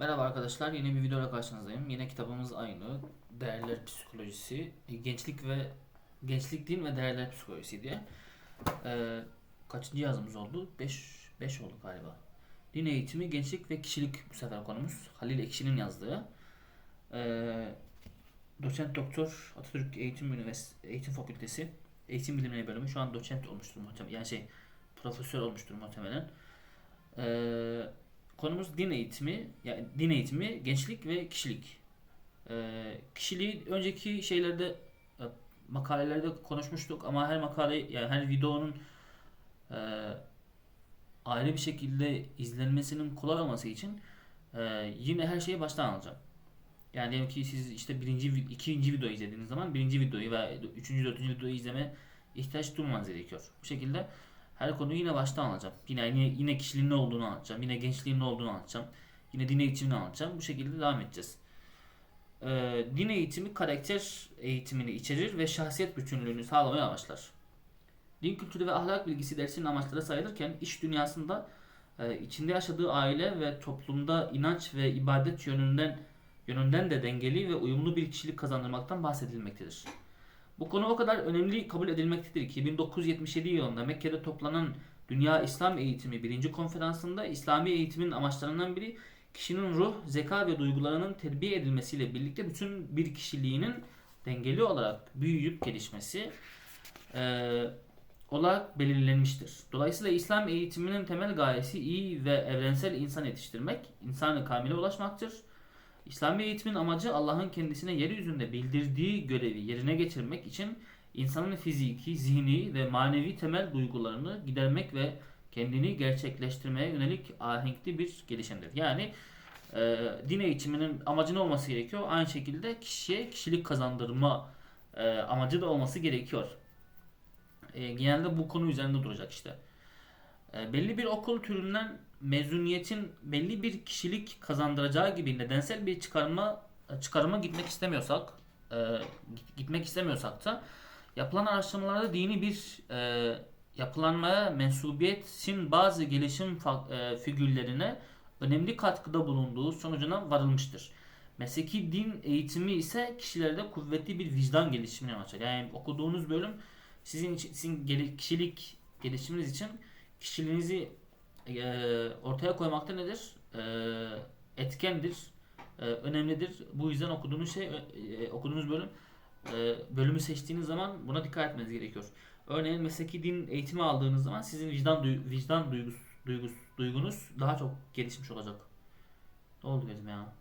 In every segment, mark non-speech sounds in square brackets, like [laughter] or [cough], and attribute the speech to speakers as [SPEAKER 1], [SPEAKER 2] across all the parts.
[SPEAKER 1] Merhaba arkadaşlar, yeni bir videoyla karşınızdayım. Yine kitabımız aynı. Değerler Psikolojisi, e, Gençlik ve Gençlik Din ve Değerler Psikolojisi diye. Ee, kaçıncı yazımız oldu? 5 5 oldu galiba. Din eğitimi, gençlik ve kişilik bu sefer konumuz. Halil Ekşi'nin yazdığı. Ee, doçent doktor Atatürk Eğitim Üniversitesi Eğitim Fakültesi Eğitim Bilimleri bölümü şu an doçent olmuştur muhtemelen. Yani şey profesör olmuştur muhtemelen. Ee, konumuz din eğitimi, yani din eğitimi, gençlik ve kişilik. Ee, kişiliği önceki şeylerde e, makalelerde konuşmuştuk ama her makale yani her videonun e, ayrı bir şekilde izlenmesinin kolay olması için e, yine her şeyi baştan alacağım. Yani diyelim ki siz işte birinci, ikinci videoyu izlediğiniz zaman birinci videoyu ve üçüncü, dördüncü videoyu izleme ihtiyaç duymanız gerekiyor. Bu şekilde her konuyu yine baştan alacağım. Yine yine, yine kişiliğin ne olduğunu anlatacağım. Yine gençliğin ne olduğunu anlatacağım. Yine din eğitimini anlatacağım. Bu şekilde devam edeceğiz. Ee, din eğitimi karakter eğitimini içerir ve şahsiyet bütünlüğünü sağlamaya amaçlar. Din kültürü ve ahlak bilgisi dersinin amaçları sayılırken iş dünyasında e, içinde yaşadığı aile ve toplumda inanç ve ibadet yönünden yönünden de dengeli ve uyumlu bir kişilik kazandırmaktan bahsedilmektedir. Bu konu o kadar önemli kabul edilmektedir ki 1977 yılında Mekke'de toplanan Dünya İslam Eğitimi 1. konferansında İslami eğitimin amaçlarından biri kişinin ruh, zeka ve duygularının terbiye edilmesiyle birlikte bütün bir kişiliğinin dengeli olarak büyüyüp gelişmesi eee, olarak belirlenmiştir. Dolayısıyla İslam eğitiminin temel gayesi iyi ve evrensel insan yetiştirmek, insanı kamile ulaşmaktır. İslami eğitimin amacı Allah'ın kendisine yeryüzünde bildirdiği görevi yerine getirmek için insanın fiziki, zihni ve manevi temel duygularını gidermek ve kendini gerçekleştirmeye yönelik ahenkli bir gelişimdir. Yani e, din eğitiminin amacı ne olması gerekiyor? Aynı şekilde kişiye kişilik kazandırma e, amacı da olması gerekiyor. E, genelde bu konu üzerinde duracak işte. E, belli bir okul türünden mezuniyetin belli bir kişilik kazandıracağı gibi nedensel bir çıkarma çıkarıma gitmek istemiyorsak e, git- gitmek istemiyorsak da yapılan araştırmalarda dini bir e, yapılanmaya mensubiyetin bazı gelişim e, figürlerine önemli katkıda bulunduğu sonucuna varılmıştır. Mesleki din eğitimi ise kişilerde kuvvetli bir vicdan gelişimine açar. Yani okuduğunuz bölüm sizin sizin kişilik gelişiminiz için kişiliğinizi e, ortaya koymakta nedir? E, etkendir, e, önemlidir. Bu yüzden okuduğunuz şey, e, okuduğunuz bölüm, e, bölümü seçtiğiniz zaman buna dikkat etmeniz gerekiyor. Örneğin mesleki din eğitimi aldığınız zaman sizin vicdan vicdan duygus, duygus, duygunuz daha çok gelişmiş olacak. Ne oldu gözüm ya?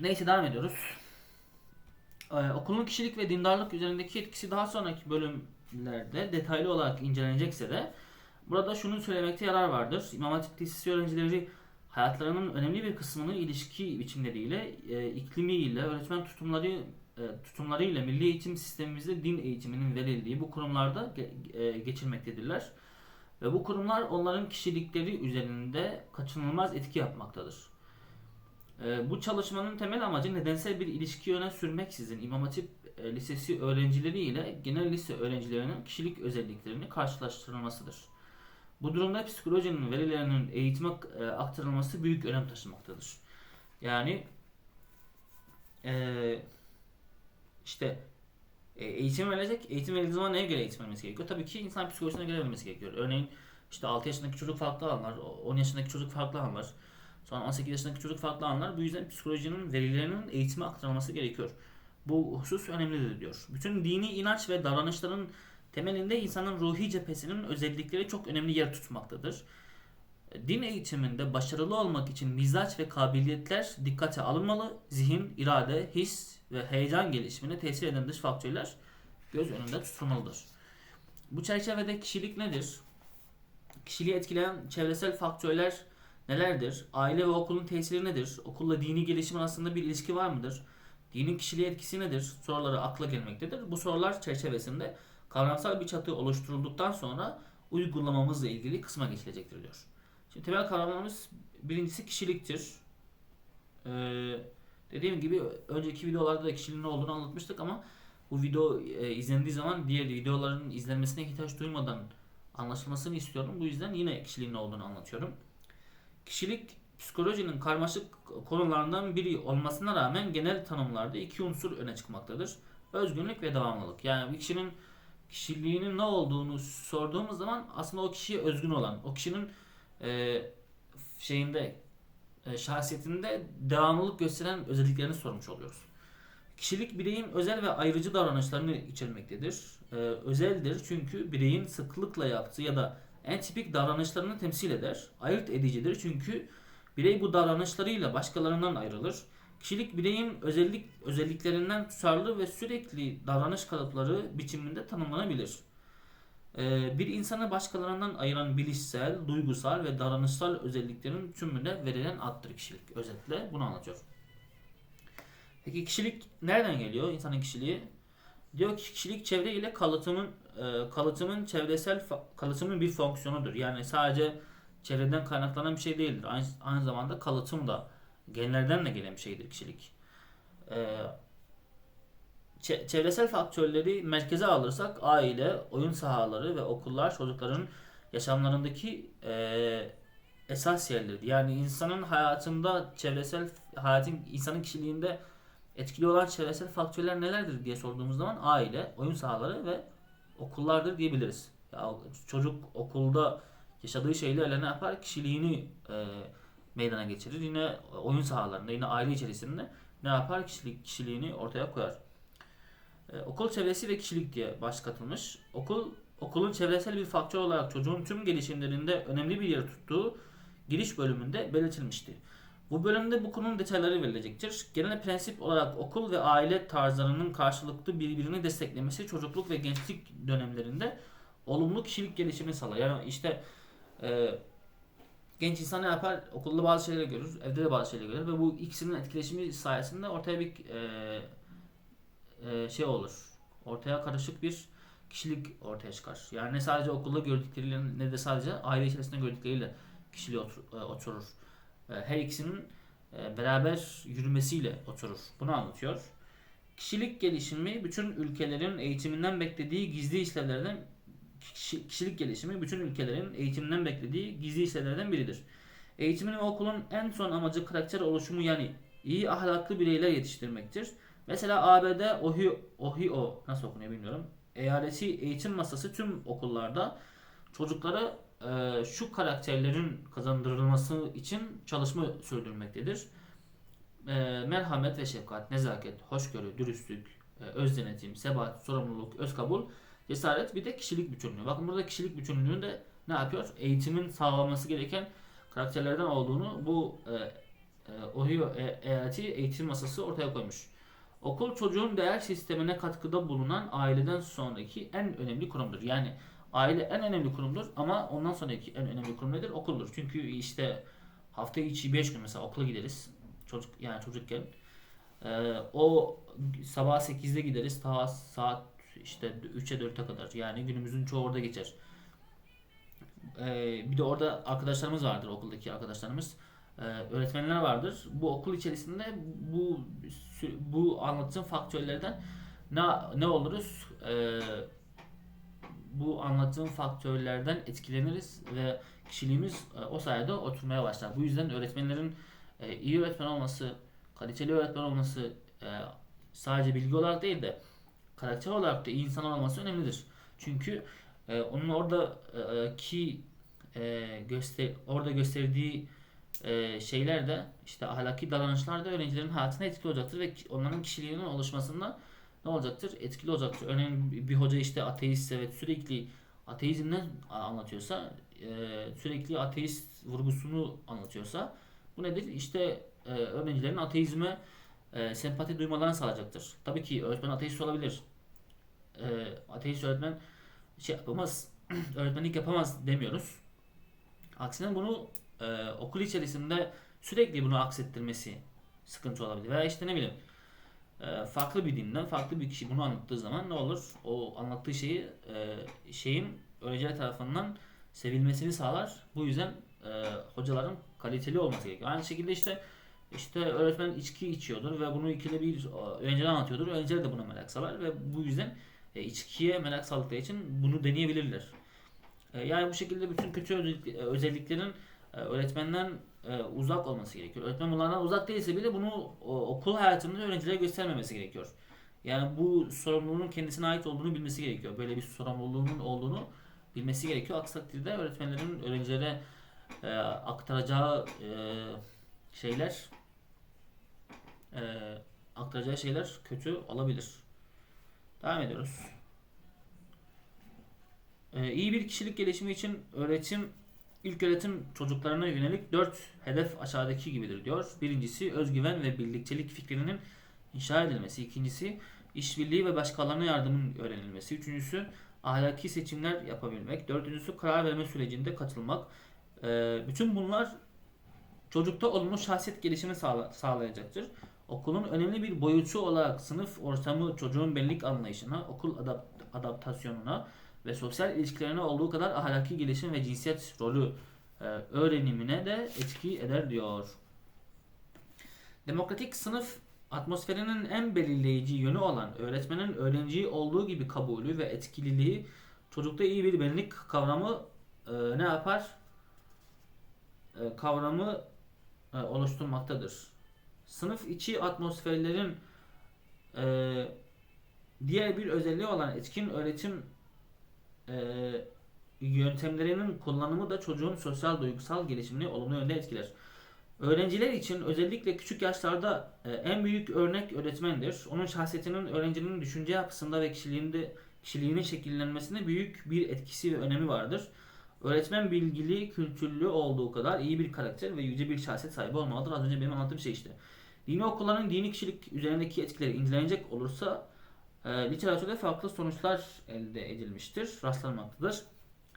[SPEAKER 1] Neyse devam ediyoruz. Ee, okulun kişilik ve dindarlık üzerindeki etkisi daha sonraki bölümlerde detaylı olarak incelenecekse de burada şunu söylemekte yarar vardır. İmam Hatip Lisesi öğrencileri hayatlarının önemli bir kısmını ilişki biçimleriyle, e, iklimiyle, öğretmen tutumları e, tutumlarıyla milli eğitim sistemimizde din eğitiminin verildiği bu kurumlarda ge- e, geçirmektedirler. Ve bu kurumlar onların kişilikleri üzerinde kaçınılmaz etki yapmaktadır. Ee, bu çalışmanın temel amacı nedensel bir ilişki öne sürmeksizin İmam Hatip e, Lisesi öğrencileri ile genel lise öğrencilerinin kişilik özelliklerini karşılaştırılmasıdır. Bu durumda psikolojinin verilerinin eğitime e, aktarılması büyük önem taşımaktadır. Yani e, işte e, eğitim verilecek. Eğitim verildiği zaman neye göre eğitim verilmesi gerekiyor? Tabii ki insan psikolojisine göre verilmesi gerekiyor. Örneğin işte 6 yaşındaki çocuk farklı anlar, 10 yaşındaki çocuk farklı anlar. Sonra 18 yaşındaki çocuk farklı anlar. Bu yüzden psikolojinin verilerinin eğitime aktarılması gerekiyor. Bu husus önemlidir diyor. Bütün dini inanç ve davranışların temelinde insanın ruhi cephesinin özellikleri çok önemli yer tutmaktadır. Din eğitiminde başarılı olmak için mizaç ve kabiliyetler dikkate alınmalı. Zihin, irade, his ve heyecan gelişimine tesir eden dış faktörler göz önünde tutulmalıdır. Bu çerçevede kişilik nedir? Kişiliği etkileyen çevresel faktörler nelerdir? Aile ve okulun tesiri nedir? Okulla dini gelişim arasında bir ilişki var mıdır? Dinin kişiliğe etkisi nedir? Soruları akla gelmektedir. Bu sorular çerçevesinde kavramsal bir çatı oluşturulduktan sonra uygulamamızla ilgili kısma geçilecektir diyor. Şimdi temel kavramlarımız birincisi kişiliktir. Ee, dediğim gibi önceki videolarda da kişiliğin ne olduğunu anlatmıştık ama bu video e, izlendiği zaman diğer videoların izlenmesine ihtiyaç duymadan anlaşılmasını istiyorum. Bu yüzden yine kişiliğin ne olduğunu anlatıyorum. Kişilik psikolojinin karmaşık konularından biri olmasına rağmen genel tanımlarda iki unsur öne çıkmaktadır. Özgünlük ve devamlılık. Yani bir kişinin kişiliğinin ne olduğunu sorduğumuz zaman aslında o kişiye özgün olan, o kişinin e, şeyinde e, şahsiyetinde devamlılık gösteren özelliklerini sormuş oluyoruz. Kişilik bireyin özel ve ayrıcı davranışlarını içermektedir. Ee, özeldir çünkü bireyin sıklıkla yaptığı ya da en tipik davranışlarını temsil eder. Ayırt edicidir çünkü birey bu davranışlarıyla başkalarından ayrılır. Kişilik bireyin özellik özelliklerinden tutarlı ve sürekli davranış kalıpları biçiminde tanımlanabilir. Ee, bir insanı başkalarından ayıran bilişsel, duygusal ve davranışsal özelliklerin tümüne verilen addır kişilik. Özetle bunu anlatıyor. Peki kişilik nereden geliyor? İnsanın kişiliği diyor ki kişilik çevre ile kalıtımın e, kalıtımın çevresel kalıtımın bir fonksiyonudur. Yani sadece çevreden kaynaklanan bir şey değildir. Aynı, aynı zamanda kalıtım da genlerden de gelen bir şeydir kişilik. E, çevresel faktörleri merkeze alırsak aile, oyun sahaları ve okullar çocukların yaşamlarındaki e, esas yerlerdir. Yani insanın hayatında çevresel hayatın insanın kişiliğinde etkili olan çevresel faktörler nelerdir diye sorduğumuz zaman aile, oyun sahaları ve okullardır diyebiliriz. Ya çocuk okulda yaşadığı şeylerle ne yapar? Kişiliğini e, meydana geçirir. Yine oyun sahalarında, yine aile içerisinde ne yapar? Kişilik kişiliğini ortaya koyar. E, okul çevresi ve kişilik diye baş katılmış. Okul okulun çevresel bir faktör olarak çocuğun tüm gelişimlerinde önemli bir yer tuttuğu giriş bölümünde belirtilmişti. Bu bölümde bu konunun detayları verilecektir. Genel prensip olarak okul ve aile tarzlarının karşılıklı birbirini desteklemesi çocukluk ve gençlik dönemlerinde olumlu kişilik gelişimini sağlar. Yani işte e, genç insan ne yapar? Okulda bazı şeyleri görür, evde de bazı şeyleri görür ve bu ikisinin etkileşimi sayesinde ortaya bir e, e, şey olur. Ortaya karışık bir kişilik ortaya çıkar. Yani ne sadece okulda gördükleriyle ne de sadece aile içerisinde gördükleriyle kişiliği e, oturur. E, her ikisinin e, beraber yürümesiyle oturur. Bunu anlatıyor. Kişilik gelişimi bütün ülkelerin eğitiminden beklediği gizli işlevlerden kişilik gelişimi bütün ülkelerin eğitiminden beklediği gizli işlevlerden biridir. Eğitimin ve okulun en son amacı karakter oluşumu yani iyi ahlaklı bireyler yetiştirmektir. Mesela ABD Ohio, Ohio nasıl okunuyor bilmiyorum. Eyaleti eğitim masası tüm okullarda çocuklara e, şu karakterlerin kazandırılması için çalışma sürdürmektedir. E, merhamet ve şefkat, nezaket, hoşgörü, dürüstlük, e, öz denetim, sebat, sorumluluk, öz kabul, cesaret bir de kişilik bütünlüğü. Bakın burada kişilik bütünlüğünde ne yapıyor? Eğitimin sağlanması gereken karakterlerden olduğunu bu e, e, Ohio eyaleti eğitim masası ortaya koymuş. Okul çocuğun değer sistemine katkıda bulunan aileden sonraki en önemli kurumdur. Yani Aile en önemli kurumdur ama ondan sonraki en önemli kurum nedir? Okuldur. Çünkü işte hafta içi 5 gün mesela okula gideriz. Çocuk yani çocukken. Ee, o sabah 8'de gideriz ta saat işte 3'e 4'e kadar. Yani günümüzün çoğu orada geçer. Ee, bir de orada arkadaşlarımız vardır okuldaki arkadaşlarımız. Ee, öğretmenler vardır. Bu okul içerisinde bu bu anlattığım faktörlerden ne ne oluruz? Ee, bu anlattığım faktörlerden etkileniriz ve kişiliğimiz e, o sayede oturmaya başlar. Bu yüzden öğretmenlerin e, iyi öğretmen olması, kaliteli öğretmen olması e, sadece bilgi olarak değil de karakter olarak da insan olması önemlidir. Çünkü onun orada ki göster orada gösterdiği şeyler de işte ahlaki davranışlar da öğrencilerin hayatına etkili olacaktır ve onların kişiliğinin oluşmasında ne olacaktır? Etkili olacaktır. Örneğin bir hoca işte ateistse ve sürekli ateizmden anlatıyorsa e, sürekli ateist vurgusunu anlatıyorsa bu nedir? İşte e, öğrencilerin ateizme e, sempati duymalarını sağlayacaktır. Tabii ki öğretmen ateist olabilir. Ateist öğretmen şey yapamaz, [clears throat] öğretmenlik yapamaz demiyoruz. Aksine bunu okul içerisinde sürekli bunu aksettirmesi sıkıntı olabilir. Veya işte ne bileyim ee, farklı bir dinden farklı bir kişi bunu anlattığı zaman ne olur? O anlattığı şeyi e, şeyin öğrenciler tarafından sevilmesini sağlar. Bu yüzden e, hocaların kaliteli olması gerekiyor. Aynı şekilde işte işte öğretmen içki içiyordur ve bunu ikide bir öğrenciler anlatıyordur. Öğrenciler de buna merak salar ve bu yüzden e, içkiye merak saldıkları için bunu deneyebilirler. E, yani bu şekilde bütün kötü e, özelliklerin e, öğretmenden e, uzak olması gerekiyor. Öğretmen bunlardan uzak değilse bile bunu o, okul hayatında öğrencilere göstermemesi gerekiyor. Yani bu sorumluluğun kendisine ait olduğunu bilmesi gerekiyor. Böyle bir sorumluluğunun olduğunu bilmesi gerekiyor. Aksi takdirde öğretmenlerin öğrencilere e, aktaracağı e, şeyler e, aktaracağı şeyler kötü olabilir. Devam ediyoruz. E, iyi bir kişilik gelişimi için öğretim ilk öğretim çocuklarına yönelik dört hedef aşağıdaki gibidir diyor. Birincisi özgüven ve birliktelik fikrinin inşa edilmesi. İkincisi işbirliği ve başkalarına yardımın öğrenilmesi. Üçüncüsü ahlaki seçimler yapabilmek. Dördüncüsü karar verme sürecinde katılmak. Ee, bütün bunlar çocukta olumlu şahsiyet gelişimi sağla- sağlayacaktır. Okulun önemli bir boyutu olarak sınıf ortamı çocuğun benlik anlayışına, okul adap- adaptasyonuna ve sosyal ilişkilerine olduğu kadar ahlaki gelişim ve cinsiyet rolü e, öğrenimine de etki eder diyor. Demokratik sınıf atmosferinin en belirleyici yönü olan öğretmenin öğrenciyi olduğu gibi kabulü ve etkililiği çocukta iyi bir benlik kavramı e, ne yapar? E, kavramı e, oluşturmaktadır. Sınıf içi atmosferlerin e, diğer bir özelliği olan etkin öğretim e, yöntemlerinin kullanımı da çocuğun sosyal duygusal gelişimini olumlu yönde etkiler. Öğrenciler için özellikle küçük yaşlarda e, en büyük örnek öğretmendir. Onun şahsiyetinin öğrencinin düşünce yapısında ve kişiliğinde kişiliğinin şekillenmesinde büyük bir etkisi ve önemi vardır. Öğretmen bilgili, kültürlü olduğu kadar iyi bir karakter ve yüce bir şahsiyet sahibi olmalıdır. Az önce benim anlattığım şey işte. Dini okulların dini kişilik üzerindeki etkileri incelenecek olursa e, literatürde farklı sonuçlar elde edilmiştir, rastlanmaktadır.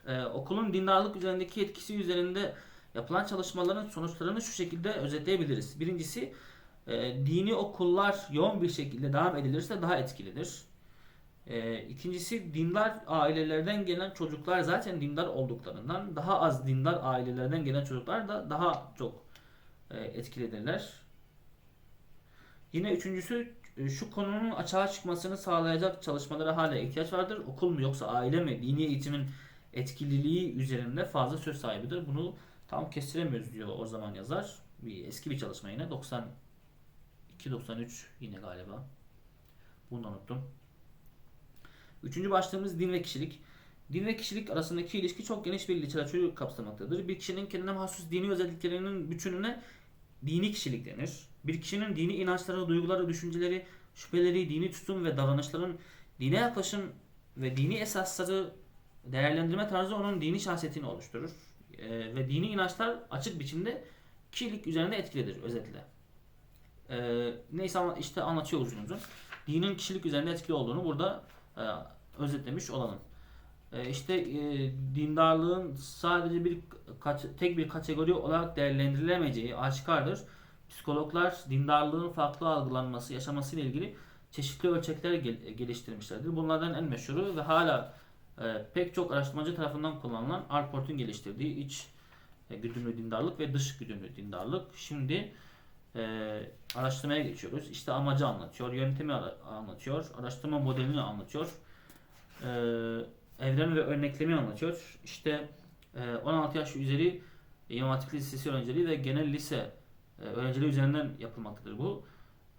[SPEAKER 1] E, okulun dindarlık üzerindeki etkisi üzerinde yapılan çalışmaların sonuçlarını şu şekilde özetleyebiliriz. Birincisi, e, dini okullar yoğun bir şekilde devam edilirse daha etkilidir. E, ikincisi, dindar ailelerden gelen çocuklar zaten dindar olduklarından daha az dindar ailelerden gelen çocuklar da daha çok e, etkilidirler. Yine üçüncüsü e, şu konunun açığa çıkmasını sağlayacak çalışmalara hala ihtiyaç vardır. Okul mu yoksa aile mi dini eğitimin etkililiği üzerinde fazla söz sahibidir. Bunu tam kestiremiyoruz diyor o zaman yazar. Bir eski bir çalışma yine 92 93 yine galiba. Bunu unuttum. Üçüncü başlığımız din ve kişilik. Din ve kişilik arasındaki ilişki çok geniş bir literatürü kapsamaktadır. Bir kişinin kendine mahsus dini özelliklerinin bütününe dini kişilik denir. Bir kişinin dini inançları, duyguları, düşünceleri, şüpheleri, dini tutum ve davranışların dine yaklaşım ve dini esasları değerlendirme tarzı onun dini şahsiyetini oluşturur. Ee, ve dini inançlar açık biçimde kişilik üzerinde etkilidir özetle. Ee, neyse ama işte anlatıyor uzun uzun. Dinin kişilik üzerinde etkili olduğunu burada e, özetlemiş olalım. E, işte e, dindarlığın sadece bir kaç- tek bir kategori olarak değerlendirilemeyeceği aşikardır. Psikologlar dindarlığın farklı algılanması, yaşaması ile ilgili çeşitli ölçekler gel- geliştirmişlerdir. Bunlardan en meşhuru ve hala e, pek çok araştırmacı tarafından kullanılan Alport'un geliştirdiği iç e, güdümlü dindarlık ve dış güdümlü dindarlık. Şimdi e, araştırmaya geçiyoruz. İşte amacı anlatıyor, yöntemi anlatıyor, araştırma modelini anlatıyor, e, evren ve örneklemi anlatıyor. İşte e, 16 yaş üzeri İmam Hatip Lisesi öğrencileri ve genel lise e, öğrencileri üzerinden yapılmaktadır bu.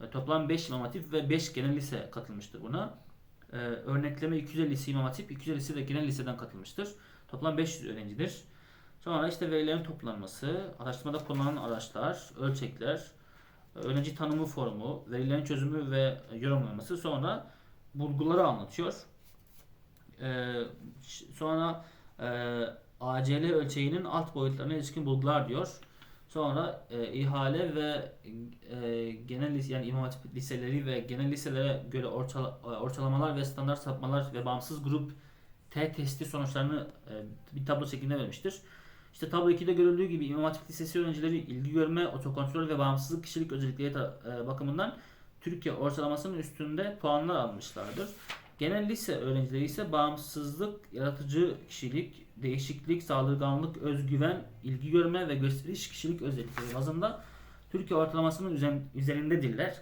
[SPEAKER 1] E, toplam 5 İmam Hatip ve 5 genel lise katılmıştır buna. E, örnekleme 250'si İmam Hatip, 250'si de genel liseden katılmıştır. Toplam 500 öğrencidir. Sonra işte verilerin toplanması, araştırmada kullanılan araçlar, ölçekler, öğrenci tanımı formu, verilerin çözümü ve yorumlanması sonra bulguları anlatıyor. Ee, sonra e, ACL ölçeğinin alt boyutlarına ilişkin bulgular diyor. Sonra e, ihale ve e, genel lise yani İmam Hatip liseleri ve genel liselere göre ortala- ortalamalar ve standart sapmalar ve bağımsız grup T testi sonuçlarını e, bir tablo şeklinde vermiştir. İşte tablo 2'de görüldüğü gibi İmam Hatip Lisesi öğrencileri ilgi görme, otokontrol ve bağımsızlık kişilik özellikleri e, bakımından Türkiye ortalamasının üstünde puanlar almışlardır. Genel lise öğrencileri ise bağımsızlık, yaratıcı kişilik, değişiklik, saldırganlık, özgüven, ilgi görme ve gösteriş kişilik özellikleri bazında Türkiye ortalamasının üzerindedirler.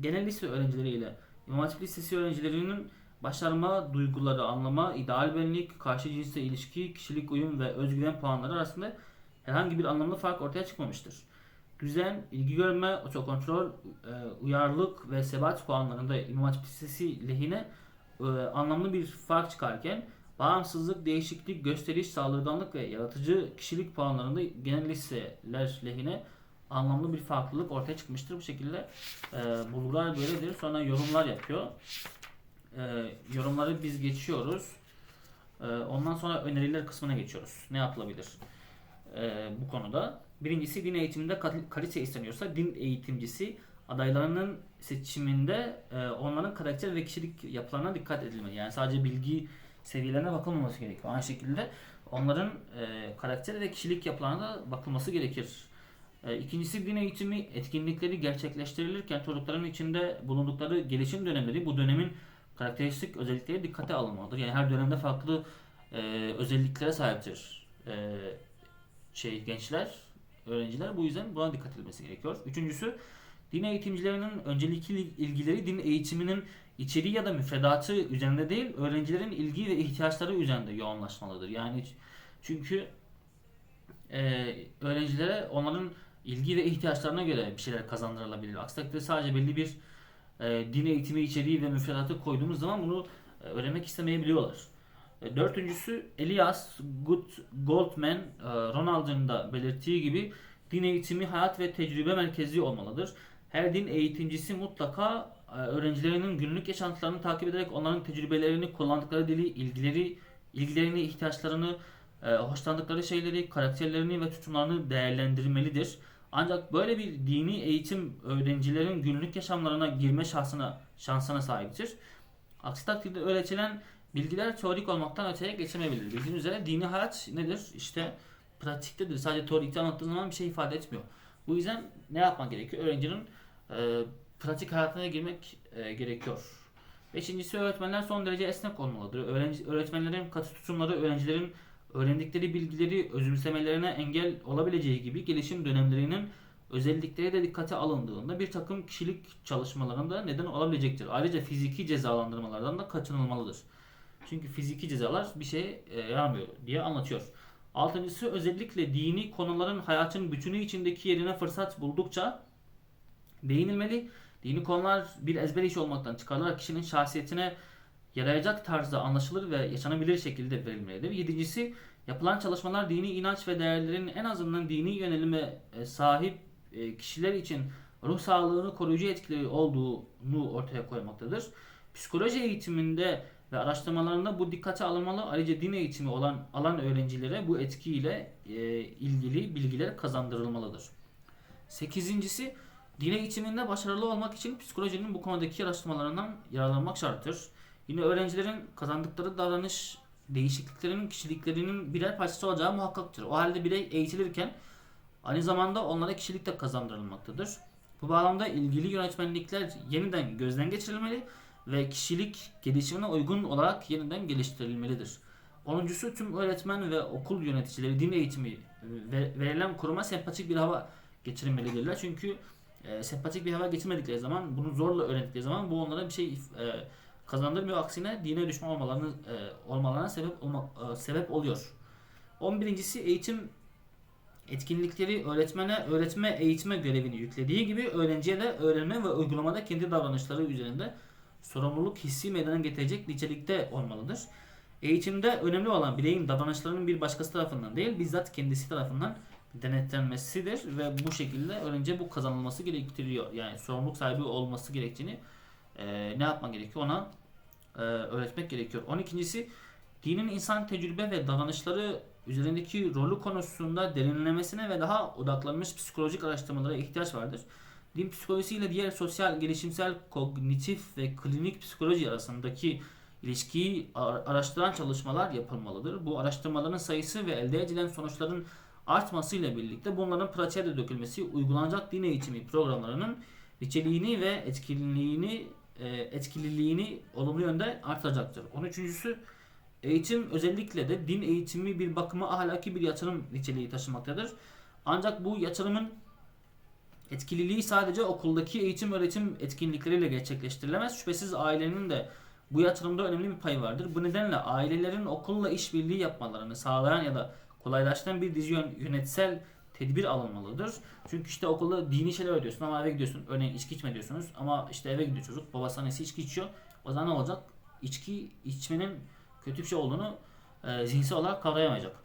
[SPEAKER 1] Genel lise öğrencileri ile İmam Hatip Lisesi öğrencilerinin başarma, duyguları anlama, ideal benlik, karşı cinsle ilişki, kişilik uyum ve özgüven puanları arasında herhangi bir anlamda fark ortaya çıkmamıştır. Düzen, ilgi görme, otokontrol, e, uyarlılık ve sebat puanlarında İmam Hatip Lisesi lehine e, anlamlı bir fark çıkarken bağımsızlık, değişiklik, gösteriş, saldırganlık ve yaratıcı kişilik puanlarında genel liseler lehine anlamlı bir farklılık ortaya çıkmıştır. Bu şekilde e, bulgular böyledir. Sonra yorumlar yapıyor. E, yorumları biz geçiyoruz. E, ondan sonra öneriler kısmına geçiyoruz. Ne yapılabilir e, bu konuda? Birincisi din eğitiminde kal- kalite isteniyorsa din eğitimcisi adaylarının seçiminde e, onların karakter ve kişilik yapılarına dikkat edilmeli. Yani sadece bilgi seviyelerine bakılmaması gerekiyor. Aynı şekilde onların e, karakter ve kişilik yapılarına da bakılması gerekir. E, İkincisi din eğitimi etkinlikleri gerçekleştirilirken çocukların içinde bulundukları gelişim dönemleri bu dönemin karakteristik özellikleri dikkate alınmalıdır. Yani her dönemde farklı e, özelliklere sahiptir e, şey gençler, öğrenciler. Bu yüzden buna dikkat edilmesi gerekiyor. Üçüncüsü din eğitimcilerinin öncelikli ilgileri din eğitiminin içeriği ya da müfredatı üzerinde değil, öğrencilerin ilgi ve ihtiyaçları üzerinde yoğunlaşmalıdır. Yani çünkü e, öğrencilere onların ilgi ve ihtiyaçlarına göre bir şeyler kazandırılabilir. Aksi takdirde sadece belli bir e, din eğitimi içeriği ve müfredatı koyduğumuz zaman bunu e, öğrenmek istemeyebiliyorlar. E, dördüncüsü Elias Good Goldman, e, Ronald'ın da belirttiği gibi din eğitimi hayat ve tecrübe merkezli olmalıdır. Her din eğitimcisi mutlaka e, öğrencilerinin günlük yaşantılarını takip ederek onların tecrübelerini, kullandıkları dili, ilgileri, ilgilerini, ihtiyaçlarını, e, hoşlandıkları şeyleri, karakterlerini ve tutumlarını değerlendirmelidir. Ancak böyle bir dini eğitim öğrencilerin günlük yaşamlarına girme şansına şansına sahiptir. Aksi takdirde öğretilen bilgiler teorik olmaktan öteye geçemeyebilir. Bildiğiniz üzere dini hayat nedir? İşte pratiktedir. Sadece teorikte anlattığı zaman bir şey ifade etmiyor. Bu yüzden ne yapmak gerekiyor? Öğrencinin e, pratik hayatına girmek e, gerekiyor. Beşincisi öğretmenler son derece esnek olmalıdır. Öğrenci, öğretmenlerin katı tutumları öğrencilerin öğrendikleri bilgileri özümsemelerine engel olabileceği gibi gelişim dönemlerinin özellikleri de dikkate alındığında bir takım kişilik çalışmalarında neden olabilecektir. Ayrıca fiziki cezalandırmalardan da kaçınılmalıdır. Çünkü fiziki cezalar bir şeye e, yaramıyor diye anlatıyor. Altıncısı özellikle dini konuların hayatın bütünü içindeki yerine fırsat buldukça değinilmeli. Dini konular bir ezber iş olmaktan çıkarılarak kişinin şahsiyetine yarayacak tarzda anlaşılır ve yaşanabilir şekilde verilmelidir. Yedincisi yapılan çalışmalar dini inanç ve değerlerin en azından dini yönelime e, sahip e, kişiler için ruh sağlığını koruyucu etkileri olduğunu ortaya koymaktadır. Psikoloji eğitiminde ve araştırmalarında bu dikkate alınmalı. Ayrıca din eğitimi olan alan öğrencilere bu etkiyle e, ilgili bilgiler kazandırılmalıdır. Sekizincisi din eğitiminde başarılı olmak için psikolojinin bu konudaki araştırmalarından yararlanmak şarttır. Yine öğrencilerin kazandıkları davranış değişikliklerinin kişiliklerinin birer parçası olacağı muhakkaktır. O halde birey eğitilirken aynı zamanda onlara kişilik de kazandırılmaktadır. Bu bağlamda ilgili yönetmenlikler yeniden gözden geçirilmeli ve kişilik gelişimine uygun olarak yeniden geliştirilmelidir. Onuncusu tüm öğretmen ve okul yöneticileri din eğitimi verilen kuruma sempatik bir hava geçirmelidirler. Çünkü e, sempatik bir hava getirmedikleri zaman, bunu zorla öğrendikleri zaman bu onlara bir şey e, kazandırmıyor. Aksine dine düşman olmalarını e, olmalarına sebep olma, e, sebep oluyor. 11.si eğitim etkinlikleri öğretmene öğretme eğitime görevini yüklediği gibi öğrenciye de öğrenme ve uygulamada kendi davranışları üzerinde sorumluluk hissi meydana getirecek nitelikte olmalıdır. Eğitimde önemli olan bireyin davranışlarının bir başkası tarafından değil bizzat kendisi tarafından denetlenmesidir ve bu şekilde öğrenciye bu kazanılması gerektiriyor. Yani sorumluluk sahibi olması gerektiğini e, ne yapman gerekiyor ona e, öğretmek gerekiyor. 12.si dinin insan tecrübe ve davranışları üzerindeki rolü konusunda derinlemesine ve daha odaklanmış psikolojik araştırmalara ihtiyaç vardır. Din psikolojisi ile diğer sosyal, gelişimsel, kognitif ve klinik psikoloji arasındaki ilişkiyi araştıran çalışmalar yapılmalıdır. Bu araştırmaların sayısı ve elde edilen sonuçların artmasıyla birlikte bunların pratiğe de dökülmesi uygulanacak din eğitimi programlarının niteliğini ve etkililiğini e, etkililiğini olumlu yönde artacaktır. 13.sü eğitim özellikle de din eğitimi bir bakıma ahlaki bir yatırım niteliği taşımaktadır. Ancak bu yatırımın etkililiği sadece okuldaki eğitim öğretim etkinlikleriyle gerçekleştirilemez. Şüphesiz ailenin de bu yatırımda önemli bir pay vardır. Bu nedenle ailelerin okulla işbirliği yapmalarını sağlayan ya da kolaylaştıran bir dizi yön- yönetsel tedbir alınmalıdır. Çünkü işte okulda dini şeyler öğretiyorsun ama eve gidiyorsun. Örneğin içki içme diyorsunuz ama işte eve gidiyor çocuk. Babası annesi içki içiyor. O zaman ne olacak? İçki içmenin kötü bir şey olduğunu e, zihinsel olarak kavrayamayacak.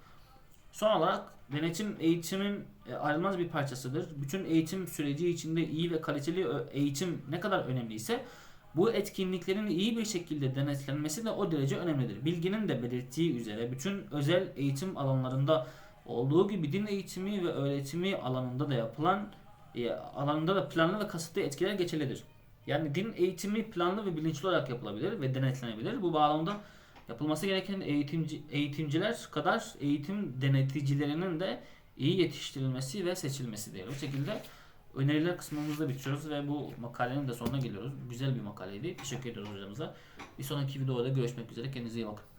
[SPEAKER 1] Son olarak denetim eğitimin e, ayrılmaz bir parçasıdır. Bütün eğitim süreci içinde iyi ve kaliteli ö- eğitim ne kadar önemliyse bu etkinliklerin iyi bir şekilde denetlenmesi de o derece önemlidir. Bilginin de belirttiği üzere bütün özel eğitim alanlarında olduğu gibi din eğitimi ve öğretimi alanında da yapılan e, alanında da planlı ve kasıtlı etkiler geçerlidir. Yani din eğitimi planlı ve bilinçli olarak yapılabilir ve denetlenebilir. Bu bağlamda yapılması gereken eğitimci, eğitimciler kadar eğitim deneticilerinin de iyi yetiştirilmesi ve seçilmesi diye. Bu şekilde öneriler kısmımızda bitiriyoruz ve bu makalenin de sonuna geliyoruz. Güzel bir makaleydi. Teşekkür ediyoruz hocamıza. Bir sonraki videoda görüşmek üzere. Kendinize iyi bakın.